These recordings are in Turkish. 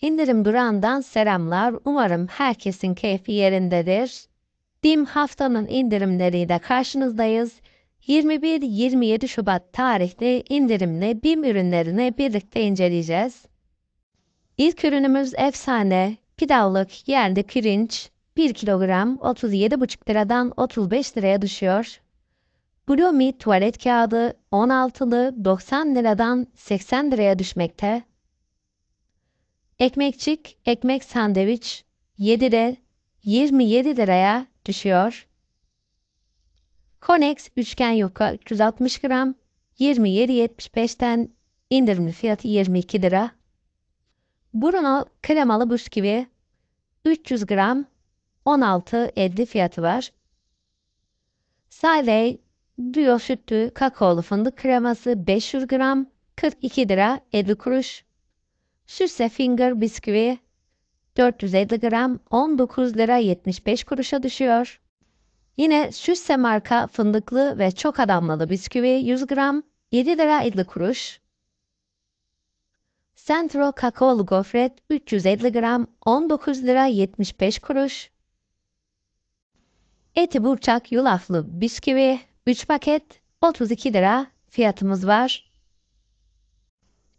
İndirim durağından selamlar. Umarım herkesin keyfi yerindedir. BİM haftanın indirimleriyle karşınızdayız. 21-27 Şubat tarihli indirimli BİM ürünlerini birlikte inceleyeceğiz. İlk ürünümüz efsane pilavlık yerli pirinç 1 kilogram 37,5 liradan 35 liraya düşüyor. Blue Me tuvalet kağıdı 16'lı 90 liradan 80 liraya düşmekte. Ekmekçik ekmek sandviç 7'de 27 liraya düşüyor. Konex üçgen yufka 360 gram 27.75'ten indirimli fiyatı 22 lira. Bruno kremalı bisküvi 300 gram 16.50 fiyatı var. Saley Duo sütlü kakaolu fındık kreması 500 gram 42 lira 50 kuruş. Süsse Finger bisküvi 450 gram 19 lira 75 kuruşa düşüyor. Yine Süsse marka fındıklı ve çok adamlalı bisküvi 100 gram 7 lira 50 kuruş. Centro kakaolu gofret 350 gram 19 lira 75 kuruş. Eti burçak yulaflı bisküvi 3 paket 32 lira fiyatımız var.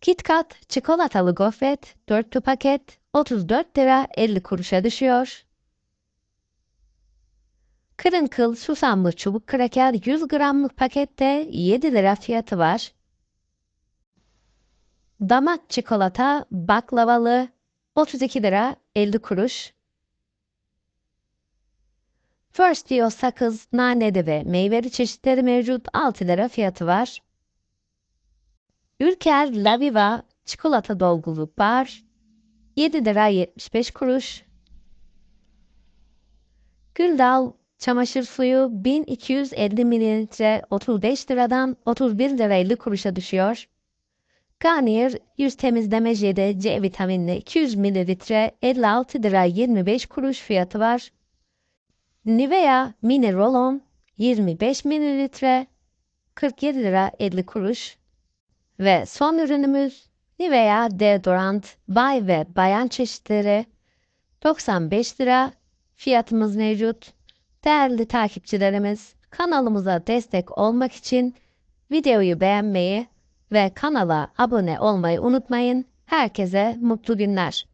KitKat çikolatalı gofret 4 paket 34 lira 50 kuruşa düşüyor. Kırın kıl susamlı çubuk kraker 100 gramlık pakette 7 lira fiyatı var. Damak çikolata baklavalı 32 lira 50 kuruş. First Dio sakız, naneli ve meyveli çeşitleri mevcut 6 lira fiyatı var. Ülker Laviva çikolata dolgulu bar 7 lira 75 kuruş. Güldal çamaşır suyu 1250 mililitre 35 liradan 31 lira 50 kuruşa düşüyor. Garnier yüz temizleme jeli C vitaminli 200 mililitre 56 lira 25 kuruş fiyatı var. Nivea mini roll-on 25 mililitre 47 lira 50 kuruş. Ve son ürünümüz Nivea deodorant bay ve bayan çeşitleri 95 lira fiyatımız mevcut. Değerli takipçilerimiz kanalımıza destek olmak için videoyu beğenmeyi ve kanala abone olmayı unutmayın. Herkese mutlu günler.